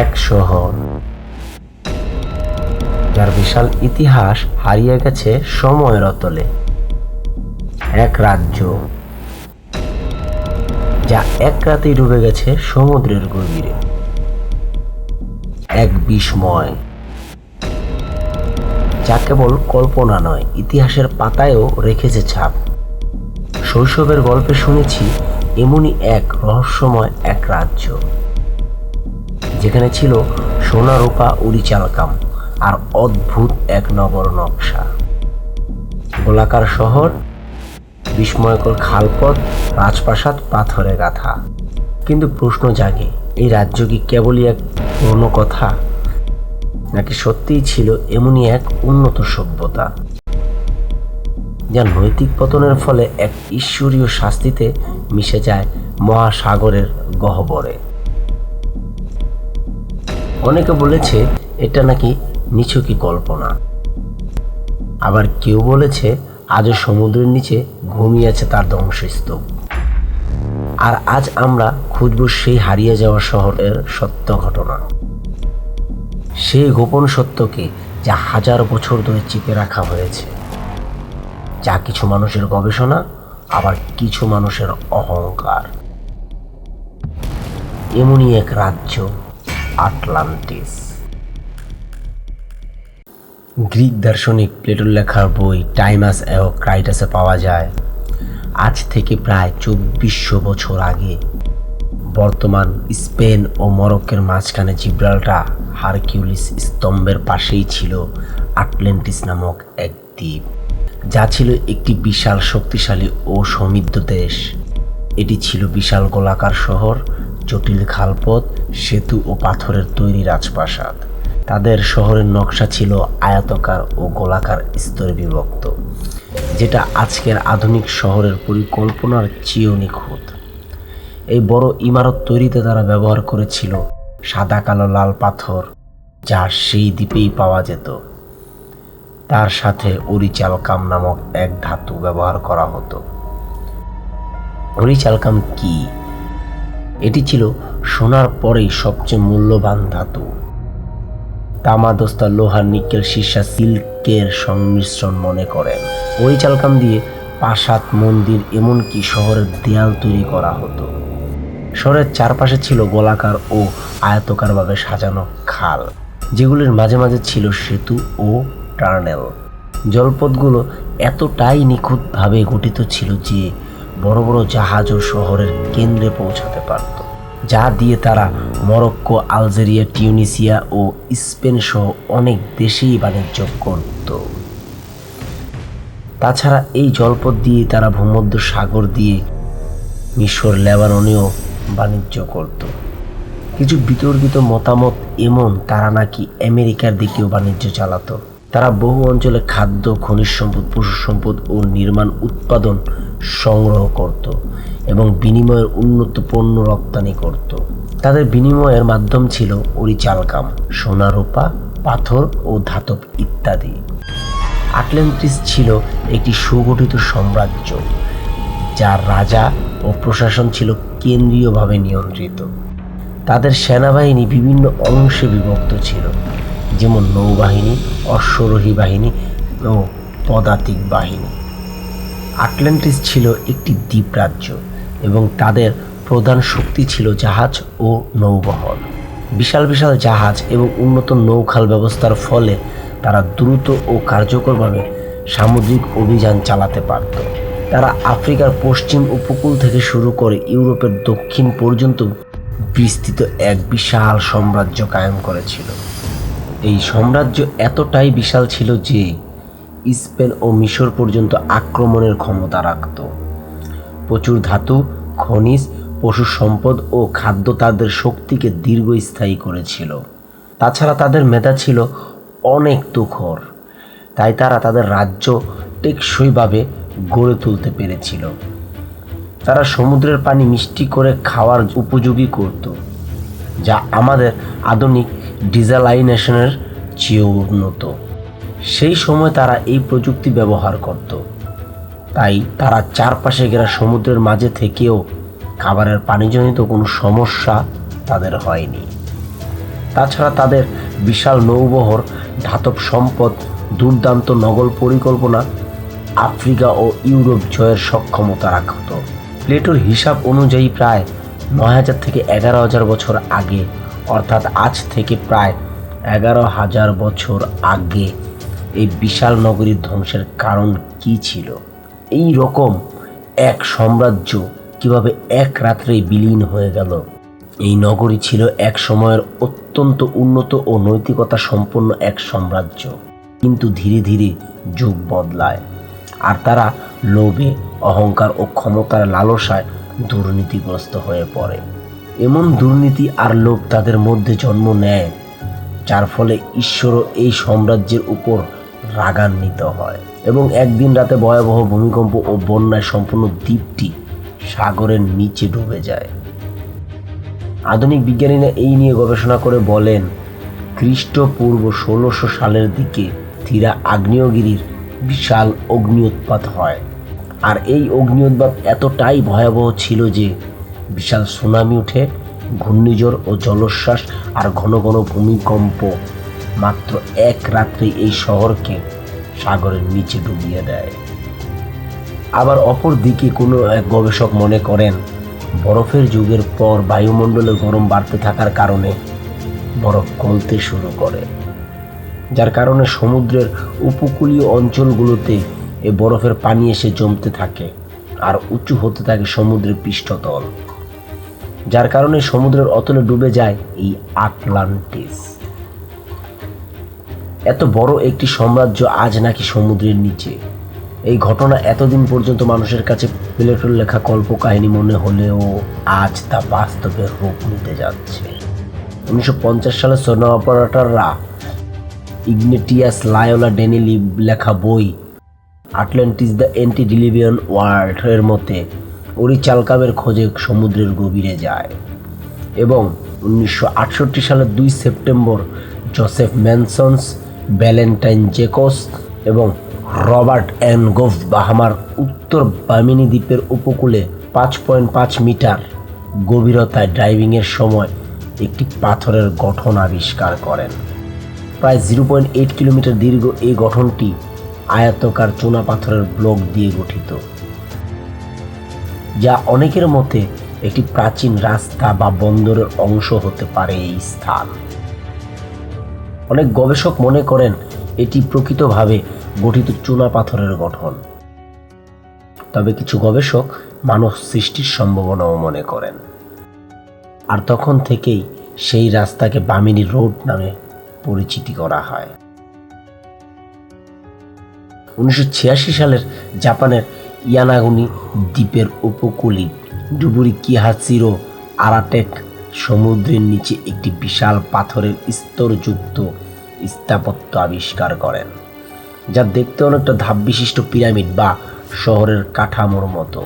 এক শহর, যার বিশাল ইতিহাস হারিয়ে গেছে সময়ের অতলে। এক রাজ্য, যা এক রাতেই ডুবে গেছে সমুদ্রের গভীরে। এক বিস্ময়, যা কেবল কল্পনা নয়, ইতিহাসের পাতায়ও রেখেছে ছাপ। শৈশবের গল্পে শুনেছি, এমনই এক রহস্যময় এক রাজ্য। যেখানে ছিল সোনা রূপা উড়িচালকাম আর অদ্ভুত এক নগর নকশা। গোলাকার শহর, বিস্ময়কর খালপথ, রাজপ্রাসাদ পাথরে গাথা। কিন্তু প্রশ্ন জাগে, এই রাজ্য কি কেবলই এক পুরনো কথা, নাকি সত্যিই ছিল এমনই এক উন্নত সভ্যতা যা নৈতিক পতনের ফলে এক ঈশ্বরীয় শাস্তিতে মিশে যায় মহাসাগরের গহ্বরে? অনেকে বলেছে এটা নাকি নিছকই কল্পনা। আবার কেউ বলেছে আজও সমুদ্রের নিচে ঘুমিয়ে আছে তার ধ্বংসস্তূপ। আর আজ আমরা খুঁজব সেই হারিয়ে যাওয়া শহরের সত্য ঘটনা। সেই গোপন সত্যকে যা হাজার বছর ধরে চিপে রাখা হয়েছে। যা কিছু মানুষের গবেষণা, আবার কিছু মানুষের অহংকার। এমনই এক রাজ্য আটলান্টিস। গ্রিক দার্শনিক প্লেটোর লেখার বই টাইমাস এও ক্রাইটাসে পাওয়া যায়। আজ থেকে প্রায় চব্বিশশো বছর আগে বর্তমান স্পেন ও মরক্কের মাঝখানে জিব্রাল্টা হারকিউলিস স্তম্ভের পাশেই ছিল আটলান্টিস নামক এক দ্বীপ, যা ছিল একটি বিশাল শক্তিশালী ও সমৃদ্ধ দেশ। এটি ছিল বিশাল গোলাকার শহর, জটিল খালপথ সেতু ও পাথরের তৈরি রাজপ্রাসাদ। তাদের শহরের নকশা ছিল আয়তকার ও গোলাকার স্তরে বিভক্ত, যেটা আজকের আধুনিক শহরের পরিকল্পনার চেয়েও নিখুঁত এই বড় ইমারত তৈরিতে তারা ব্যবহার করেছিল সাদা, কালো, লাল পাথর, যা সেই দ্বীপেই পাওয়া যেত। তার সাথে অরিচালকাম নামক এক ধাতু ব্যবহার করা হতো। অরিচালকাম কি? এটি ছিল সোনার পরেই সবচেয়ে মূল্যবান ধাতু। তামা দস্তা লোহা নিকেল সীসা সিল্কের সংমিশ্রণ মনে করেন অরিচালকাম দিয়ে প্রাসাদ মন্দির এমনকি শহরের দেয়াল তৈরি করা হতো। শহরের চারপাশে ছিল গোলাকার ও আয়তকারভাবে সাজানো খাল, যেগুলির মাঝে মাঝে ছিল সেতু ও টার্নেল। জলপথগুলো এতটাই নিখুঁতভাবে গঠিত ছিল যে বড় বড় জাহাজও শহরের কেন্দ্রে পৌঁছাতে পারত, যা দিয়ে তারা মরক্কো, আলজেরিয়া, টিউনিসিয়া ও স্পেন সহ অনেক দেশেই বাণিজ্য করত। তাছাড়া এই জলপথ দিয়ে তারা ভূমধ্য সাগর দিয়ে মিশর, লেবাননেও বাণিজ্য করত। কিছু বিতর্কিত মতামত এমন, তারা নাকি আমেরিকার দিকেও বাণিজ্য চালাতো। তারা বহু অঞ্চলে খাদ্য, খনিজ সম্পদ, পশু সম্পদ ও নির্মাণ উৎপাদন সংগ্রহ করত এবং বিনিময়ের উন্নত পণ্য রপ্তানি করত। তাদের বিনিময়ের মাধ্যম ছিল অরিচালকাম সোনা রূপা পাথর ও ধাতব ইত্যাদি। আটলান্টিস ছিল একটি সুগঠিত সাম্রাজ্য, যার রাজা ও প্রশাসন ছিল কেন্দ্রীয়ভাবে নিয়ন্ত্রিত। তাদের সেনাবাহিনী বিভিন্ন অংশে বিভক্ত ছিল। যেমন নৌবাহিনী, অশ্বরোহী বাহিনী ও পদাতিক বাহিনী। আটলান্টিস ছিল একটি দ্বীপ রাজ্য এবং তাদের প্রধান শক্তি ছিল জাহাজ ও নৌবহর। বিশাল বিশাল জাহাজ এবং উন্নত নৌখাল ব্যবস্থার ফলে তারা দ্রুত ও কার্যকরভাবে সামুদ্রিক অভিযান চালাতে পারত। তারা আফ্রিকার পশ্চিম উপকূল থেকে শুরু করে ইউরোপের দক্ষিণ পর্যন্ত বিস্তৃত এক বিশাল সাম্রাজ্য কায়েম করেছিল। এই সাম্রাজ্য এতটাই বিশাল ছিল যে স্পেন ও মিশর পর্যন্ত আক্রমণের ক্ষমতা রাখত। প্রচুর ধাতু, খনিজ, পশু সম্পদ ও খাদ্য তাদের শক্তিকে দীর্ঘস্থায়ী করেছিল। তাছাড়া তাদের মেধা ছিল অনেক তুখর, তাই তারা তাদের রাজ্য টেকসইভাবে গড়ে তুলতে পেরেছিল। তারা সমুদ্রের পানি মিষ্টি করে খাওয়ার উপযোগী করত, যা আমাদের আধুনিক ডিজালাইনেশনের চেয়েও উন্নত। সেই সময় তারা এই প্রযুক্তি ব্যবহার করত। তাই তারা চারপাশে ঘেরা সমুদ্রের মাঝে থেকেও খাবারের পানিজনিত কোনো সমস্যা তাদের হয়নি। তাছাড়া তাদের বিশাল নৌবহর, ধাতব সম্পদ, দুর্দান্ত নগর পরিকল্পনা আফ্রিকা ও ইউরোপ জয়ের সক্ষমতা রাখত। প্লেটোর হিসাব অনুযায়ী প্রায় নয় হাজার থেকে এগারো হাজার বছর আগে অর্থাৎ আজ থেকে প্রায় এগারো হাজার বছর আগে এই বিশাল নগরীর ধ্বংসের কারণ কি ছিল? এই রকম এক সাম্রাজ্য কীভাবে এক রাত্রেই বিলীন হয়ে গেল? এই নগরী ছিল এক সময়ের অত্যন্ত উন্নত ও নৈতিকতা সম্পন্ন এক সাম্রাজ্য। কিন্তু ধীরে ধীরে যুগ বদলায় আর তারা লোভে, অহংকার ও ক্ষমতার লালসায় দুর্নীতিগ্রস্ত হয়ে পড়ে। এমন দুর্নীতি আর লোভ তাদের মধ্যে জন্ম নেয়, যার ফলে ঈশ্বরও এই সাম্রাজ্যের উপর রাগান্বিত হয়। এবং একদিন রাতে ভয়াবহ ভূমিকম্প ও বন্যায় সম্পূর্ণ দ্বীপটি সাগরের নিচে ডুবে যায়। আধুনিক বিজ্ঞানীরা এই নিয়ে গবেষণা করে বলেন খ্রিস্টপূর্ব ষোলোশো সালের দিকে থিরা আগ্নেয়গিরির বিশাল অগ্নি উৎপাত হয়। আর এই অগ্নি উৎপাত এতটাই ভয়াবহ ছিল যে বিশাল সুনামি উঠে ঘূর্ণিঝড় ও জলোচ্ছ্বাস আর ঘন ঘন ভূমিকম্প। মাত্র এক রাত্রে এই শহরকে সাগরের নিচে ডুবিয়ে দেয়। আবার অপর দিকে কোনো এক গবেষক মনে করেন, বরফের যুগের পর বায়ুমণ্ডলে গরম বাড়তে থাকার কারণে বরফ গলতে শুরু করে, যার কারণে সমুদ্রের উপকূলীয় অঞ্চলগুলোতে এ বরফের পানি এসে জমতে থাকে আর উঁচু হতে থাকে সমুদ্রের পৃষ্ঠতল। যার কারণে সমুদ্রের অতলে ডুবে যায় এই আটলান্টিস। এত বড় একটি সাম্রাজ্য আজ নাকি সমুদ্রের নিচে। এই ঘটনা এতদিন পর্যন্ত মানুষের কাছে প্লেটোর লেখা কল্পকাহিনী মনে হলেও আজ তা বাস্তবে রূপ নিতে যাচ্ছে। উনিশশো পঞ্চাশ সালে সোনা অপারেটররা ইগনেটিয়াস লায়োলা ডেনিলি লেখা বই, Atlantis the antediluvian world এর মতে ওরি চালকামের খোঁজে সমুদ্রের গভীরে যায় এবং উনিশশো আটষট্টি সালের দুই September Joseph Mansons, Valentine Jacques এবং রবার্ট অ্যান গোফ বাহামার উত্তর বামিনী দ্বীপের উপকূলে পাঁচ পয়েন্ট পাঁচ মিটার গভীরতায় ড্রাইভিংয়ের সময় একটি পাথরের গঠন আবিষ্কার করেন। প্রায় জিরো পয়েন্ট এইট কিলোমিটার দীর্ঘ এই গঠনটি আয়তকার চুনা পাথরের ব্লক দিয়ে গঠিত। যা অনেকের মতে একটি প্রাচীন রাস্তা বা বন্দরের অংশ হতে পারে এই স্থান। অনেক গবেষক মনে করেন এটি প্রকৃতভাবে গঠিত চুনা পাথরের গঠন। তবে কিছু গবেষক মানব সৃষ্টির সম্ভাবনাও মনে করেন। আর তখন থেকেই সেই রাস্তাকে বামিনী রোড নামে পরিচিতি করা হয়। উনিশশো ছিয়াশি সালের জাপানের ইয়ানাগুনি দ্বীপের উপকূলে ডুবুরি কিহাচিরো আরাটেক সমুদ্রের নিচে একটি বিশাল পাথরের স্তরযুক্ত স্থাপত্য আবিষ্কার করেন, যা দেখতে অনেকটা ধাপ বিশিষ্ট পিরামিড বা শহরের কাঠামোর মতো।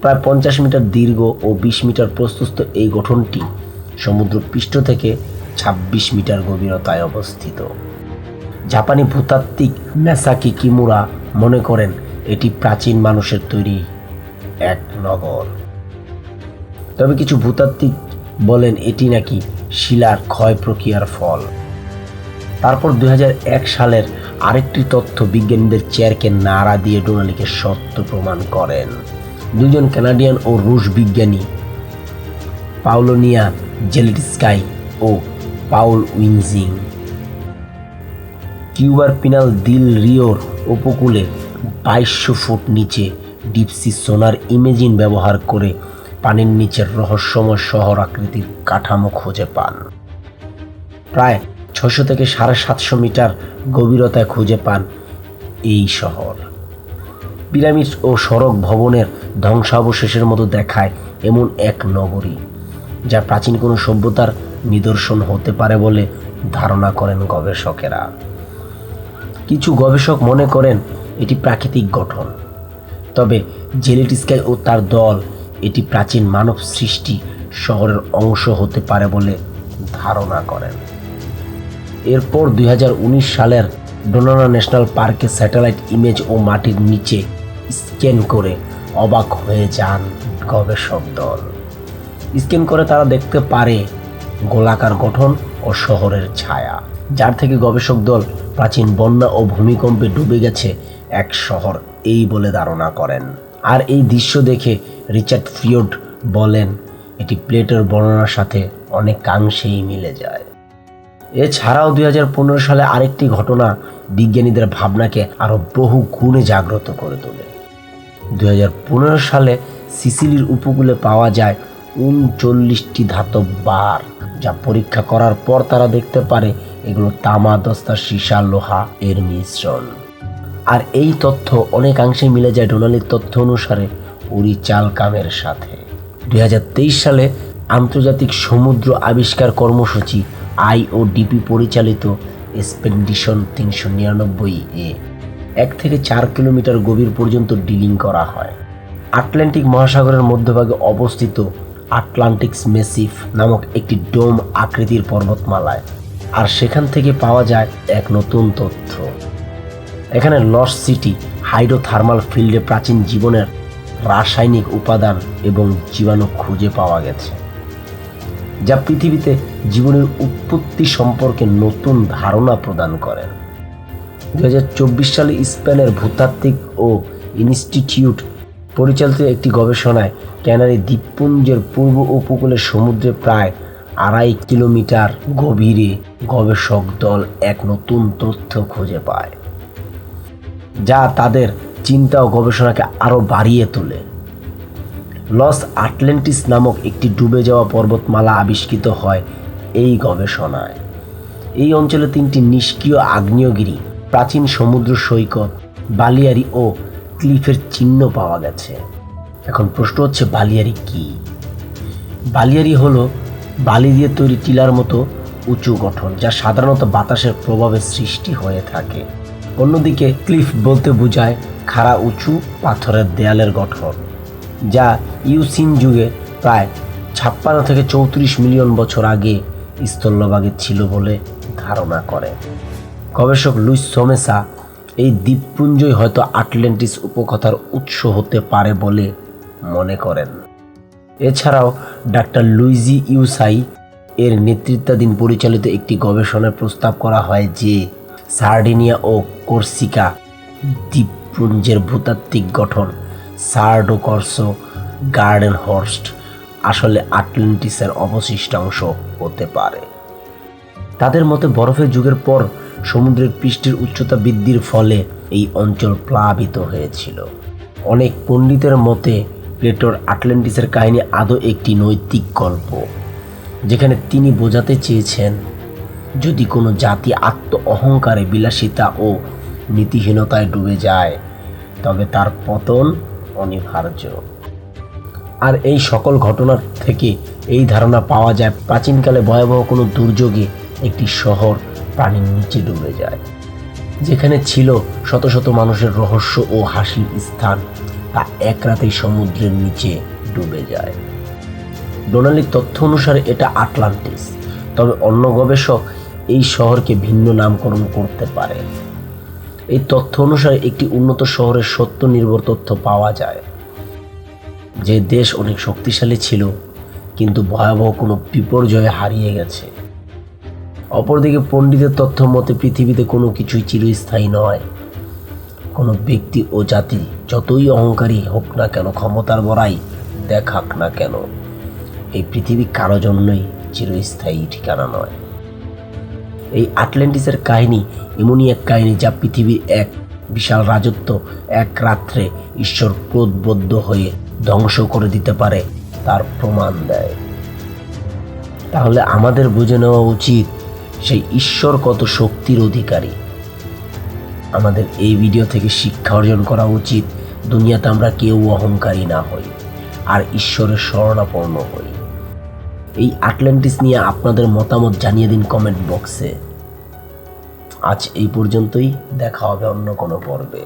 প্রায় পঞ্চাশ মিটার দীর্ঘ ও বিশ মিটার প্রস্তুত এই গঠনটি সমুদ্র পৃষ্ঠ থেকে ছাব্বিশ মিটার গভীরতায় অবস্থিত। জাপানি ভূতাত্ত্বিক মেসাকি কিমুরা মনে করেন এটি প্রাচীন মানুষের তৈরি এক নগর। তবে কিছু ভূতাত্ত্বিক বলেন এটি নাকি শিলার ক্ষয় প্রক্রিয়ার ফল। তারপর দু হাজার এক সালের আরেকটি তথ্য বিজ্ঞানীদের চেয়ারকে নাড়া দিয়ে ডোনালিকে সত্য প্রমাণ করেন। দুজন কানাডিয়ান ও রুশ বিজ্ঞানী পাউলোনিয়া জেলেটিস্কাই ও পাউল উইনজিং। কিউবার পিনাল দিল রিওর উপকূলে বাইশশো ফুট নিচে ডিপসি সোনার ইমেজিন ব্যবহার করে পানির নিচের রহস্যময় শহর আকৃতির কাঠামো খুঁজে পান। প্রায় ছশো থেকে সাড়ে সাতশো মিটার গভীরতায় খুঁজে পান এই শহর। পিরামিড ও সড়ক ভবনের ধ্বংসাবশেষের মতো দেখায় এমন এক নগরী, যা প্রাচীন কোনো সভ্যতার নিদর্শন হতে পারে বলে ধারণা করেন গবেষকেরা। কিছু গবেষক মনে করেন এটি প্রাকৃতিক গঠন। তবে জেলেটিস্কাই ও তার দল এটি প্রাচীন মানব সৃষ্টি শহরের অংশ হতে পারে বলে ধারণা করেন। এরপর দুই হাজার উনিশ সালের ডোনানা ন্যাশনাল পার্কে স্যাটেলাইট ইমেজ ও মাটির নিচে স্ক্যান করে অবাক হয়ে যান গবেষক দল। স্ক্যান করে তারা দেখতে পারে গোলাকার গঠন ও শহরের ছায়া। যার থেকে গবেষক দল প্রাচীন বন্যা ও ভূমিকম্পে ডুবে গেছে এক শহর, এই বলে ধারণা করেন। আর এই দৃশ্য দেখে রিচার্ড ফিওড বলেন, এটি প্লেটের বর্ণনার সাথে অনেকাংশেই মিলে যায়। এছাড়াও দুই হাজার পনেরো সালে আরেকটি ঘটনা বিজ্ঞানীদের ভাবনাকে আরও বহু গুণে জাগ্রত করে তোলে। দুই হাজার পনেরো সালে সিসিলির উপকূলে পাওয়া যায় উনচল্লিশটি ধাতব বার, যা পরীক্ষা করার পর তারা দেখতে পারে এগুলো তামা, দস্তা, সীসা, লোহা, এর মিশ্রণ। আর এই তথ্য অনেকাংশে মিলে যায় ডোনালির তথ্য অনুসারে উড়ি চাল কামের সাথে। দুই হাজার তেইশ সালে আন্তর্জাতিক সমুদ্র আবিষ্কার কর্মসূচি আইওডিপি পরিচালিত এক্সপেডিশন তিনশো নিরানব্বই এ এক থেকে চার কিলোমিটার গভীর পর্যন্ত ডিলিং করা হয়। আটলান্টিক মহাসাগরের মধ্যভাগে অবস্থিত আটলান্টিক্স মেসিফ নামক একটি ডোম আকৃতির পর্বতমালায়। আর সেখান থেকে পাওয়া যায় এক নতুন তথ্য। এখানে লস সিটি হাইড্রোথার্মাল ফিল্ডে প্রাচীন জীবনের রাসায়নিক উপাদান এবং জীবাণু খুঁজে পাওয়া গেছে, যা পৃথিবীতে জীবনের উৎপত্তি সম্পর্কে নতুন ধারণা প্রদান করে। দু হাজার চব্বিশ সালে স্পেনের ভূতাত্ত্বিক ও ইনস্টিটিউট পরিচালিত একটি গবেষণায় ক্যানারি দ্বীপপুঞ্জের পূর্ব উপকূলে সমুদ্রে প্রায় আড়াই কিলোমিটার গভীরে গবেষক দল এক নতুন তথ্য খুঁজে পায়, যা তাদের চিন্তা ও গবেষণাকে আরও বাড়িয়ে তোলে। লস আটলান্টিস নামক একটি ডুবে যাওয়া পর্বতমালা আবিষ্কৃত হয় এই গবেষণায়। এই অঞ্চলে তিনটি নিষ্ক্রিয় আগ্নেয়গিরি, প্রাচীন সমুদ্র সৈকত, বালিয়ারি ও ক্লিফের চিহ্ন পাওয়া গেছে। এখন প্রশ্ন হচ্ছে, বালিয়ারি কি? বালিয়ারি হলো বালি দিয়ে তৈরি টিলার মতো উঁচু গঠন, যা সাধারণত বাতাসের প্রভাবে সৃষ্টি হয়ে থাকে। অন্যদিকে ক্লিফ বলতে বোঝায় খাড়া উঁচু পাথরের দেয়ালের গঠন, যা ইউসিন যুগে প্রায় ছাপ্পান্ন থেকে চৌত্রিশ মিলিয়ন বছর আগে স্থলভাগে ছিল বলে ধারণা করে। গবেষক লুইস সোমেসা এই দ্বীপপুঞ্জই হয়তো আটলান্টিস উপকথার উৎস হতে পারে বলে মনে করেন। এছাড়াও ডাক্তার লুইজি ইউসাই এর নেতৃত্বাধীন পরিচালিত একটি গবেষণায় প্রস্তাব করা হয় যে সার্ডিনিয়া ও কোর্সিকা দ্বীপপুঞ্জের ভূতাত্ত্বিক গঠন সার্ডোকর্সো গার্ডেন হর্স্ট আসলে আটলান্টিসের অবশিষ্টাংশ হতে পারে। তাদের মতে বরফের যুগের পর সমুদ্রের পৃষ্ঠের উচ্চতা বৃদ্ধির ফলে এই অঞ্চল প্লাবিত হয়েছিল। অনেক পণ্ডিতের মতে প্লেটোর আটলান্টিসের কাহিনী আদৌ একটি নৈতিক গল্প, যেখানে তিনি বোঝাতে চেয়েছেন, যদি কোনো জাতি আত্ম অহংকারে বিলাসিতা ও নীতিহীনতায় ডুবে যায়, তবে তার পতন অনিবার্য। আর এই সকল ঘটনার থেকে এই ধারণা পাওয়া যায়, প্রাচীনকালে ভয়াবহ কোনো দুর্যোগে একটি শহর পানির নিচে ডুবে যায়, যেখানে ছিল শত শত মানুষের রহস্য ও হাসির স্থান। তা এক রাতেই সমুদ্রের নিচে ডুবে যায়। ডোনালির তথ্য অনুসারে এটা আটলান্টিস, তবে অন্য গবেষক এই শহরকে ভিন্ন নামকরণ করতে পারে। এই তথ্য অনুসারে একটি উন্নত শহরের সত্য নির্ভর তথ্য পাওয়া যায়। যে দেশ অনেক শক্তিশালী ছিল, কিন্তু ভয়াবহ কোনো বিপর্যয়ে হারিয়ে গেছে। অপরদিকে পণ্ডিতের তথ্য মতে পৃথিবীতে কোনো কিছুই চিরস্থায়ী নয়। কোনো ব্যক্তি ও জাতি যতই অহংকারী হোক না কেন, ক্ষমতার বড়াই দেখাক না কেন। এই পৃথিবী কারও জন্যই চিরস্থায়ী ঠিকানা নয়। এই আটলান্টিসের কাহিনী এমনই এক কাহিনী যা পৃথিবীর এক বিশাল রাজত্ব এক রাত্রে ঈশ্বর ক্রোধবদ্ধ হয়ে ধ্বংস করে দিতে পারে, তার প্রমাণ দেয়। তাহলে আমাদের বুঝে নেওয়া উচিত, সেই ঈশ্বর কত শক্তির অধিকারী। আমাদের এই ভিডিও থেকে শিক্ষা অর্জন করা উচিত। দুনিয়াতে আমরা কেউ অহংকারী না হই, আর ঈশ্বরের শরণাপন্ন হই। এই আটলান্টিস নিয়ে আপনাদের মতামত জানিয়ে দিন কমেন্ট বক্সে আজ এই পর্যন্তই, দেখা হবে অন্য কোনো পর্বে।